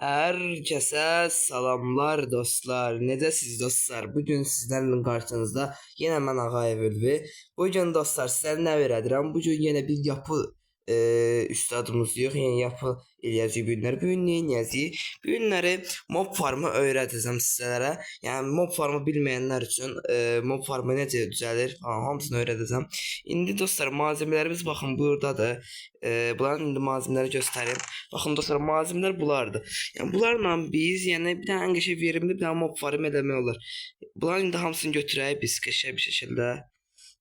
Herkese salamlar dostlar. Necəsiz dostlar? Bu gün sizlərin qarşınızda yenə mən Ağayev Ülvi. Bu gün dostlar sizlərə nə verədirəm? Bu gün yenə bir yapı e, üstadımız yox, yəni yapı eləyəcəyik bu günləri. Bu gün nə mob farmı öyrədəcəm sizlərə. Yəni mob farmı bilməyənlər üçün e, mob farmı necə düzəlir falan hamısını öyrədəcəm. İndi dostlar malzemələrimiz baxın burdadır. E, bunların indi malzemələri göstərim. Baxın dostlar malzemələr bunlardır. Yəni bunlarla biz yəni bir dənə ən qəşəng verimli bir dənə mob farmı eləmək olar. Bunların indi hamısını götürək biz qəşəng bir şəkildə.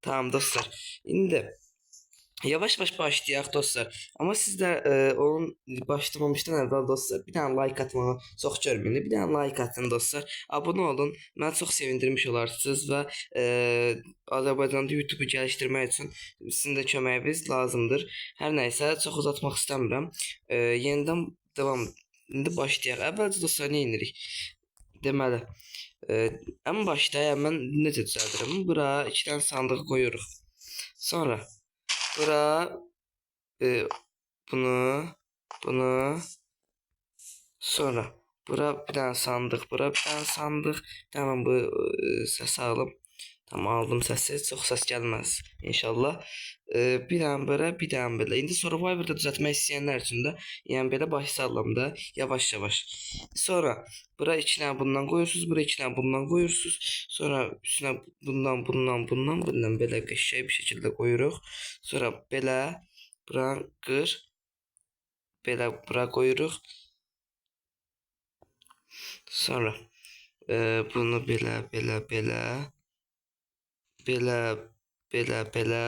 Tamam dostlar. İndi Yavaş yavaş başlayaq dostlar. Amma siz də e, onun başlamamışdan əvvəl dostlar bir dənə like atmağı çox görməyin. Bir dənə like atın dostlar. Abunə olun. Məni çox sevindirmiş olarsınız və e, Azərbaycanda YouTube-u gəlişdirmək üçün sizin də köməyiniz lazımdır. Hər nəysə çox uzatmaq istəmirəm. E, yenidən davam indi başlayaq. Əvvəlcə dostlar nə edirik? Deməli, e, ən başda mən necə düzəldirəm? Bura iki dənə sandıq qoyuruq. Sonra Bura e, bunu bunu. Sonra bura bir tane sandık bura bir tane sandık. Tamam bu e, ses alım Tamam aldım səsi. Çox səs gəlməz inşallah. Ee, e, bir dənə belə, bir dənə belə. İndi Survivor-da düzəltmək istəyənlər üçün də, yəni belə baş sallamda yavaş-yavaş. Sonra bura 2 dənə bundan qoyursunuz, bura 2 dənə bundan qoyursunuz. Sonra üstünə bundan, bundan, bundan, bundan belə qəşəng bir şəkildə qoyuruq. Sonra belə bura qır belə bura qoyuruq. Sonra e, bunu belə, belə, belə belə belə belə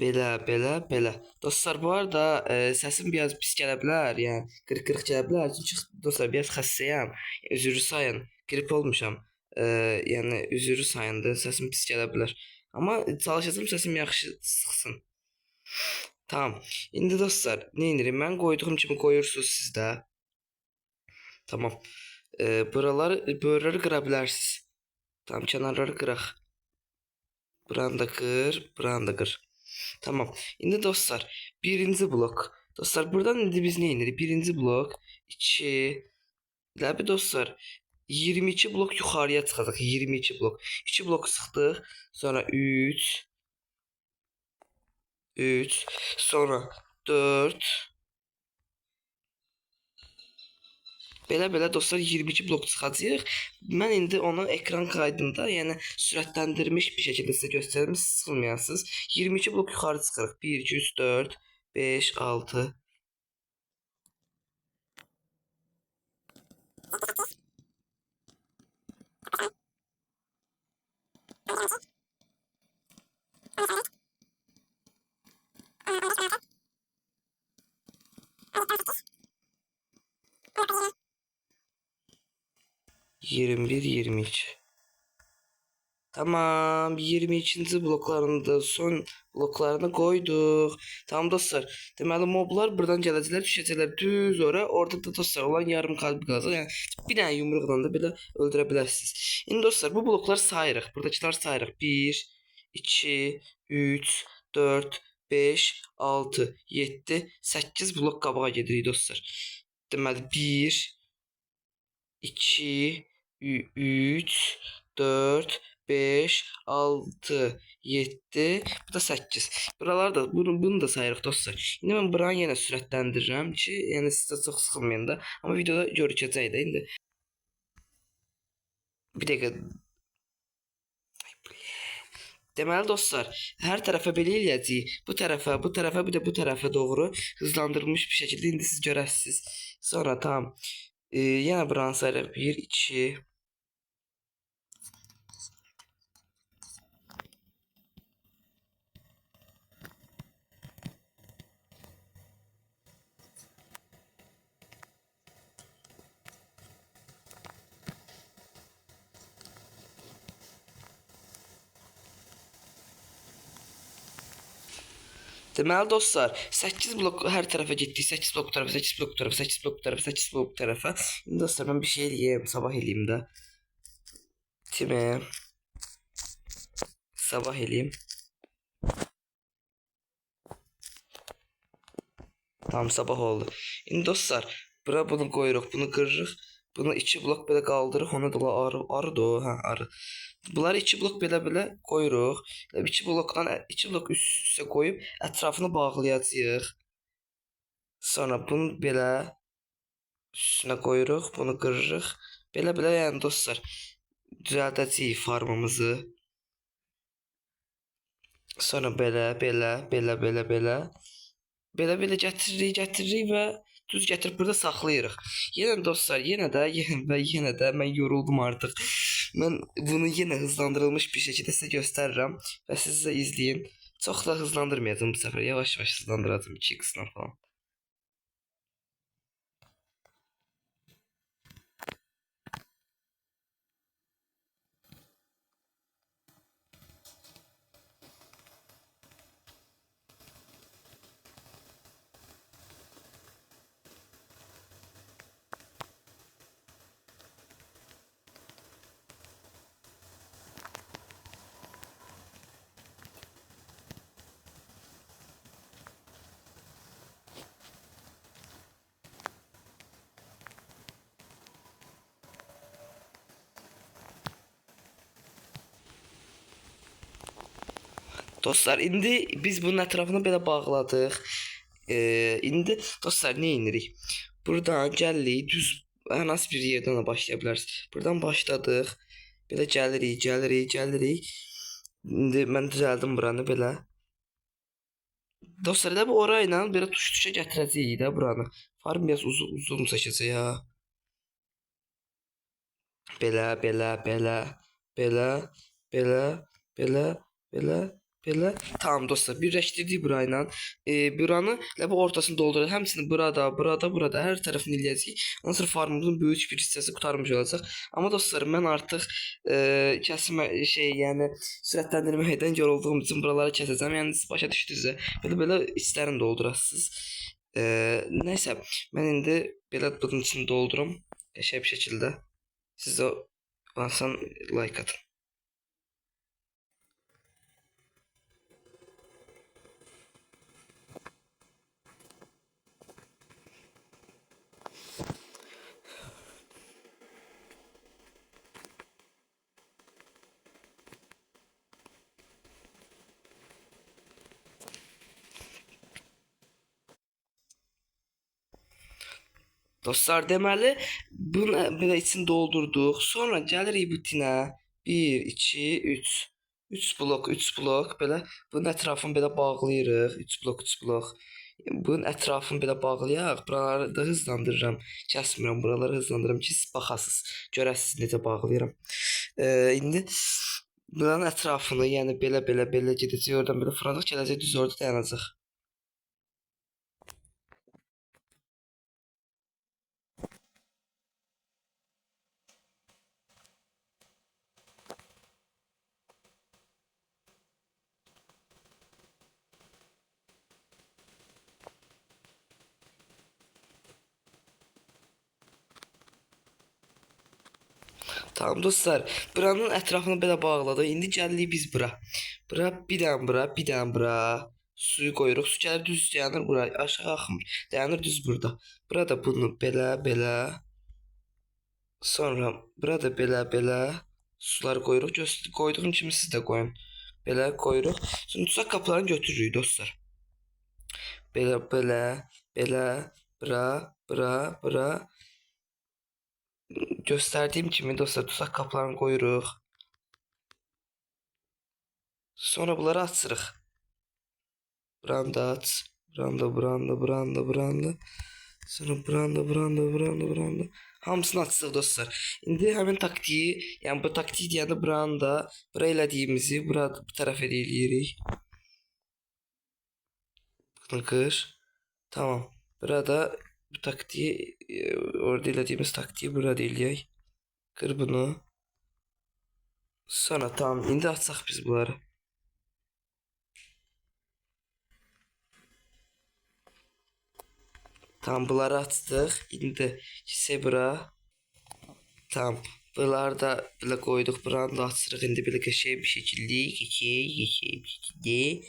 belə belə belə dostlar bu arada e, səsim biraz pis gələ bilər yəni qırıq-qırıq gələ bilər çünki dostlar biraz xəstəyəm üzrü sayın qrip olmuşam e, yəni üzrü sayındır səsim pis gələ bilər Ama çalışacağım sesim yaxşı çıxsın. Tamam. İndi dostlar, nə edirik? Mən qoyduğum kimi qoyursunuz siz də. Tamam. Ee, buraları, buraları qıra bilərsiniz. Tamam, kənarları qıraq. Buranı da qır, buranı da qır. Tamam. İndi dostlar, birinci blok. Dostlar, buradan indi biz nə edirik? Birinci blok, 2 Ləbi dostlar, 22 blok yuxarıya çıxacaq. 22 blok. 2 blok sıxdıq. Sonra 3 3 sonra 4 Belə belə dostlar 22 blok çıxacağıq. Mən indi onu ekran kaydında, yəni sürətləndirilmiş bir şəkildə sizə göstərim, sıxılmayasınız. 22 blok yuxarı çıxırıq. 1 2 3 4 5 6 21 22 Tamam 22. bloklarında son bloklarını koyduk. Tamam dostlar. Deməli moblar buradan gələcəklər, düşəcəklər düz ora. Orada da dostlar olan yarım kalp qalacaq. Yəni bir dənə yumruqla da belə öldürə bilərsiniz. İndi dostlar bu bloklar sayırıq. Buradakılar sayırıq. 1 2 3 4 5 6 7 8 blok qabağa gedirik dostlar. Deməli 1 2 3 4 5 6 7 bu da 8. Buralar da bunu, bunu da sayırıq dostlar. İndi mən buranı yenə sürətləndirirəm ki, yəni sizə çox sıxılmayın da. Amma videoda görükəcək də indi. Bir dəqiqə? Deməli dostlar, hər tərəfə belə eləyəcəyik. Bu tərəfə, bu tərəfə, bir də bu tərəfə doğru hızlandırılmış bir şəkildə indi siz görəsiniz. Sonra tam e, yenə buranı sayırıq. 1 2 Temel dostlar 8 blok her tarafa gitti. 8 blok tarafa 8 blok tarafa 8 blok tarafa 8 blok tarafa. Şimdi dostlar ben bir şey yiyeyim sabah eleyim de. Time. Sabah eleyim. Tam sabah oldu. Şimdi dostlar bura bunu koyuruk bunu kırırıq. Bunu iki blok belə qaldırıq. Ona da arı, arı da hə, arı. Bunları iki blok belə-belə qoyuruq. İki blokdan iki blok üst-üstə qoyub ətrafını bağlayacağıq. Sonra bunu belə üstünə qoyuruq, bunu qırırıq. Belə-belə yəni dostlar düzəldəcəyik farmımızı. Sonra belə, belə, belə, belə, belə. Belə belə gətiririk, gətiririk və düz gətirib burada saxlayırıq. Yenə dostlar, yenə də, yenə və yenə də mən yoruldum artıq. Mən bunu yenə hızlandırılmış bir şəkildə sizə göstərirəm və siz də izləyin. Çox da hızlandırmayacağım bu səfər. Yavaş-yavaş hızlandıracağım 2x-la falan. Dostlar, indi biz bunun ətrafını belə bağladıq. Ee, indi dostlar nə edirik? Buradan gəlirik, düz hər hansı bir yerdən də başlaya bilərsiniz. Buradan başladıq. Belə gəlirik, gəlirik, gəlirik. İndi mən düzəldim buranı belə. Dostlar, elə bu ora ilə belə tuş-tuşa gətirəcəyik də buranı. Farm biraz uzun, uzun çəkəcək ha. Belə, belə, belə, belə, belə, belə, belə, belə. Tamam dostlar, birləşdirdik burayla. E, buranı bu ortasını dolduracaq. Həmçinin burada, burada, burada hər tərəfini eləyəcəyik. Ondan sonra farmımızın böyük bir hissəsi qurtarmış olacaq. Amma dostlar, mən artıq e, kəsmə şey, yəni sürətləndirməkdən yorulduğum üçün buraları kəsəcəm. Yəni siz başa düşdünüz. Belə belə istərin doldurasınız. E, nəysə, mən indi belə bunun için doldurum. Qəşəng bir şəkildə. Siz də basan like atın. Dostlar deməli bunu belə için doldurduq. Sonra gəlirik butinə 1 2 3 3 blok 3 blok belə bunun ətrafını belə bağlayırıq. 3 blok 3 blok. Bunun ətrafını belə bağlayaq. Buraları da hızlandırıram. Kəsmirəm buraları hızlandırıram ki siz baxasınız. Görəsiniz necə bağlayıram. Ee, indi buranın ətrafını, yəni belə belə belə gedəcək oradan belə fırlanacaq, gələcək düz orada dayanacaq. Tamam dostlar. Buranın ətrafını belə bağladıq. İndi gəlirik biz bura. Bura bir dənə bura, bir dənə bura. Suyu qoyuruq. Su gəlir düz dayanır bura. Aşağı axmır. Dayanır düz burada. Burada bunu belə, belə. Sonra burada belə, belə. Suları qoyuruq. Göz qoyduğum kimi siz də qoyun. Belə qoyuruq. Sonra tuzak qapılarını götürürük dostlar. Belə, belə, belə. Bura, bura, bura. Göstərdiyim kimi dostlar tuzak qapılarını qoyuruq. Sonra bunları açırıq. Buranı da aç. Buranda, buranda, buranda, buranda. Sonra buranda, buranda, buranda, buranda. Hamısını açsıq dostlar. İndi həmin taktiyi, yəni bu taktik deyəndə buranı da, bura elədiyimizi bura bu tərəfə də eləyirik. Bunu qır. Tamam. Burada bu taktiği orada ilerlediğimiz taktiği burada ilerleyek. Kır bunu. Sonra tamam indi atsak biz bunları. Tam bunları attık. İndi. Kise bura. Tam. Bunları da böyle koyduk. Buranı da atırıq. İndi böyle köşeye bir şekilde. Köşeye, köşeye bir şekilde.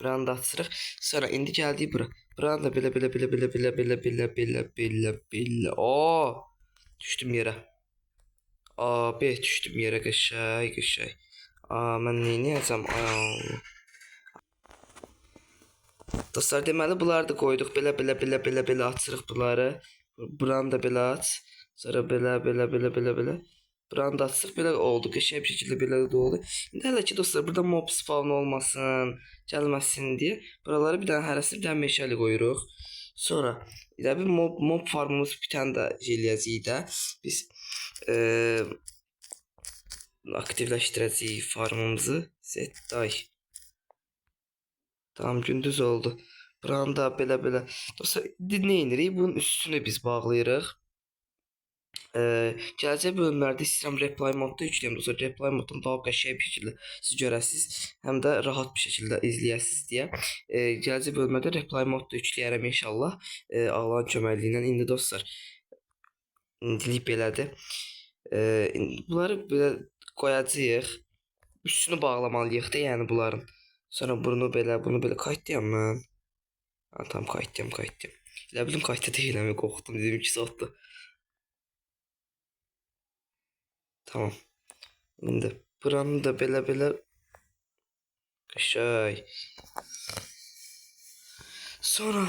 Buranı da atırıq. Sonra indi geldi bura. Buranı da belə belə belə belə belə belə belə belə belə belə. Oo! Düşdüm yerə. Abi düşdüm yerə qəşəng, qəşəng. Aa, mən nə edəcəm? Ay Allah. Dostlar deməli bunları da qoyduq. Belə belə belə belə belə açırıq bunları. Buranı da belə aç. Sonra belə belə belə belə belə. Buranı da açsaq belə oldu. Qəşəng bir şəkildə belə də oldu. İndi hələ ki dostlar burada mob spawn olmasın, gəlməsin deyə buraları bir dənə hərəsi bir dənə meşəli qoyuruq. Sonra elə bir mob mob farmımız bir tane də eləyəcəyik də. Biz eee aktivləşdirəcəyik farmımızı. Setday. Tamam gündüz oldu. Buranı da belə belə. Dostlar indi nə edirik? Bunun üstünü biz bağlayırıq. Ee, gələcək bölümlərdə istəyirəm reply modda yükləyəm. Dostlar reply moddan daha qəşəng bir şəkildə siz görəsiz, həm də rahat bir şəkildə izləyəsiz deyə. Ee, gələcək bölümlərdə reply modda yükləyərəm inşallah. Ee, Allahın köməkliyi indi dostlar indilik belədir. Ee, bunları belə qoyacağıq. Üstünü bağlamalıyıq da, yəni bunların. Sonra bunu belə, bunu belə qayıtdıyam mən. Ha, tamam qayıtdıyam, qayıtdıyam. Elə bilim qayıtdı deyiləm, qorxdum dedim 2 saatdır. Tamam. İndi buranı da belə belə qəşəng. Sonra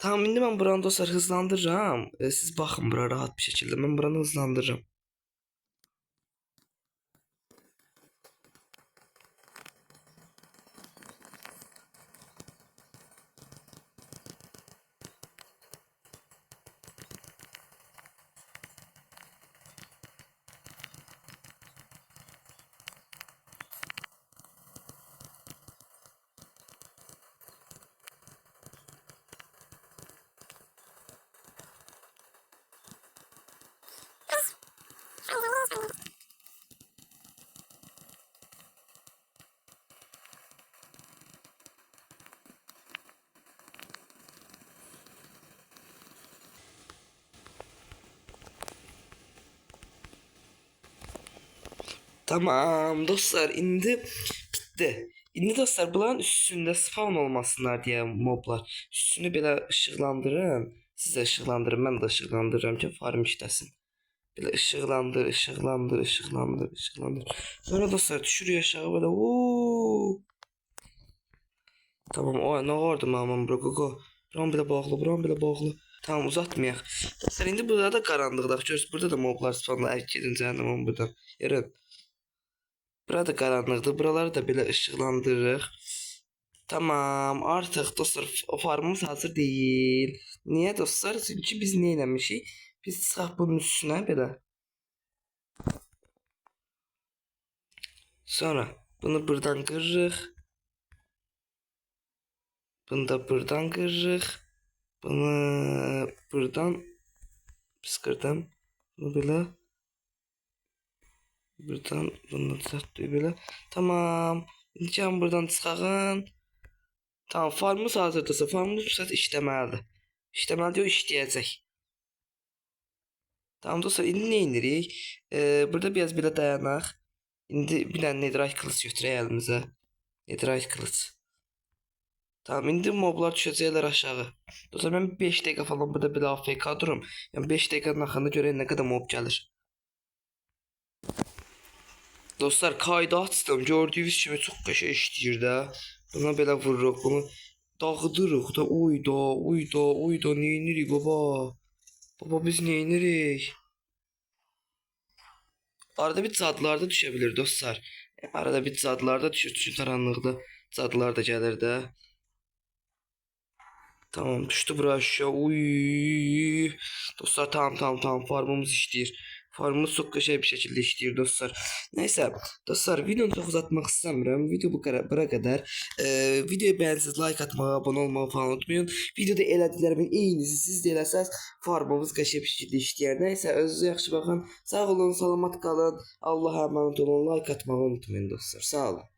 Tamam indi mən buranı dostlar hızlandırıram. E, siz baxın bura rahat bir şəkildə. Mən buranı hızlandırıram. Tamam dostlar indi bitti. İndi dostlar bunların üstünde spawn olmasınlar diye moblar. Üstünü belə ışıqlandırın. Siz də ışıqlandırın, mən də ışıqlandırıram ki farm işləsin. Belə ışıqlandır, ışıqlandır, ışıqlandır, ışıqlandır. Sonra dostlar düşürüyor aşağı böyle. Oo. Tamam o ne vardı mamam bro go. Buram belə bağlı, buram belə bağlı. Tamam uzatmayaq. Dostlar indi burada da qaranlıqda. Görürsüz burada da moblar spawnla əl gedin cəhənnəm buradan. Yarın. Burada qaranlıqdır. Buraları da belə işıqlandırırıq. Tamam, artıq dostlar f- farmımız hazır deyil. Niyə dostlar? Çünki biz nə eləmişik? Biz çıxaq bunun üstünə belə. Sonra bunu buradan qırırıq. Bunu da buradan qırırıq. Bunu buradan pis qırdım. Bunu belə Buradan düzelttik böyle. Tamam. Gəlin buradan çıxağın. Tamam, farmımız hazırdırsa, farmımız bu saat işləməlidir. İşləməlidir, o işləyəcək. Tamam dostlar, indi nə edirik? Ee, burada biraz belə dayanaq. İndi bir dənə netherite kılıç götürək əlimizə. Netherite kılıç. Tamam, indi moblar düşəcəklər aşağı. Dostlar, mən 5 dəqiqə falan burada belə AFK durum. Yəni 5 dəqiqənin axırında görək nə qədər mob gəlir. Dostlar kaydı açdım. Gördüyünüz kimi çox qəşəng işləyir də. Buna belə vururuq, bunu dağıdırıq da. Uy da, uy da, uy baba? Baba biz neyinirik? Arada bir cadlarda düşə bilir dostlar. E, Arada bir cadlarda düşür, düşür qaranlıqda. Cadlar da gəlir. Tamam düştü bura aşağı. Uy. Dostlar tamam tamam tamam farmımız işləyir. Farmımız çok qəşəng bir şəkildə işləyir dostlar. Nəysə dostlar videonu çox uzatmaq istəmirəm. Video bu qədər bura qədər. Ee, videoyu bəyənsiniz, like atmağı, abunə olmağı falan unutmayın. Videoda elədiklərimin eynisi siz də eləsəz farmımız qəşəng bir şəkildə işləyər. Nəysə özünüzə yaxşı baxın. Sağ olun, salamat qalın. Allah'a emanet olun. Like atmağı unutmayın dostlar. Sağ olun.